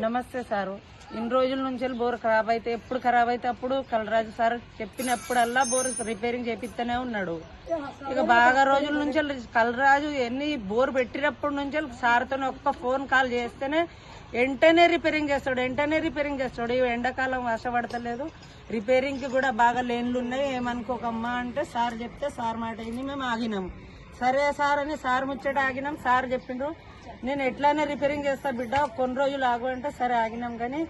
నమస్తే సారు. ఇన్ని రోజుల నుంచి బోర్ ఖరాబ్ అయితే ఎప్పుడు ఖరాబ్ అయితే అప్పుడు కలరాజు సార్ చెప్పినప్పుడల్లా బోర్ రిపేరింగ్ చేపిస్తూనే ఉన్నాడు. ఇక బాగా రోజుల నుంచి కలరాజు ఎన్ని బోర్ పెట్టినప్పటి నుంచి సార్తో ఒక్క ఫోన్ కాల్ చేస్తేనే వెంటనే రిపేరింగ్ చేస్తాడు వెంటనే రిపేరింగ్ చేస్తాడు. ఈ ఎండాకాలం వర్షపడతలేదు రిపేరింగ్కి కూడా బాగా లేన్లు ఉన్నాయి. ఏమనుకోకమ్మా అంటే సార్ చెప్తే సార్ మాట అయింది మేము ఆగినాం. సరే సార్ అని సార్ ముచ్చట ఆగినాం. సార్ చెప్పిండ్రు నేను ఎట్లానే రిపేరింగ్ చేస్తా బిడ్డ కొన్ని రోజులు ఆగు అంటే సరే ఆగినాం కానీ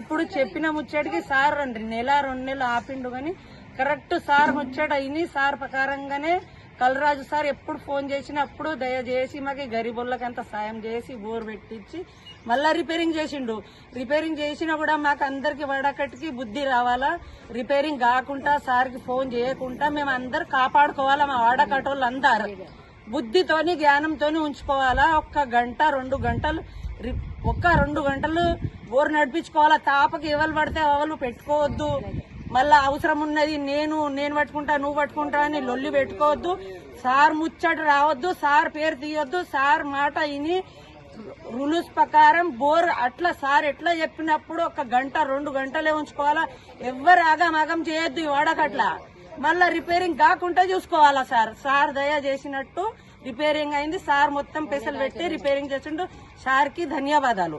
ఇప్పుడు చెప్పిన ముచ్చటికి సార్ రండి నెల రెండు నెలలు ఆపిండు కానీ కరెక్ట్ సార్ ముచ్చట అయిని సార్ ప్రకారంగానే కలరాజు సార్ ఎప్పుడు ఫోన్ చేసినప్పుడు దయచేసి మాకు గరీబుల్లకంత సాయం చేసి బోర్ పెట్టించి మళ్ళా రిపేరింగ్ చేసిండు. రిపేరింగ్ చేసినా కూడా మాకు అందరికి వడకట్టుకి బుద్ధి రావాలా? రిపేరింగ్ కాకుండా సార్కి ఫోన్ చేయకుండా మేము అందరు కాపాడుకోవాలా మా వాడకటోళ్ళు అందరు బుద్ధితోని జ్ఞానంతోని ఉంచుకోవాలా? ఒక్క గంట రెండు గంటలు రి- ఒక్క రెండు గంటలు బోర్ నడిపించుకోవాలా? తాపకి ఎవరు పడితే ఎవరు పెట్టుకోవద్దు. మళ్ళా అవసరం ఉన్నది నేను నేను పట్టుకుంటా నువ్వు పట్టుకుంటా అని లొల్లి పెట్టుకోవద్దు. సార్ ముచ్చట రావద్దు సార్ పేరు తీయొద్దు సార్ మాట విని రూల్స్ ప్రకారం బోర్ అట్లా సార్ ఎట్లా చెప్పినప్పుడు ఒక గంట రెండు గంటలే ఉంచుకోవాలా? ఎవ్వరు ఆగం ఆగం చేయొద్దు ఈ వాడకట్లా మళ్ళా రిపేరింగ్ కాకుండా చూసుకోవాలా సార్? సార్ దయ చేసినట్టు రిపేరింగ్ అయింది సార్ మొత్తం పెసలు పెట్టి రిపేరింగ్ చేసిండు. సార్కి ధన్యవాదాలు.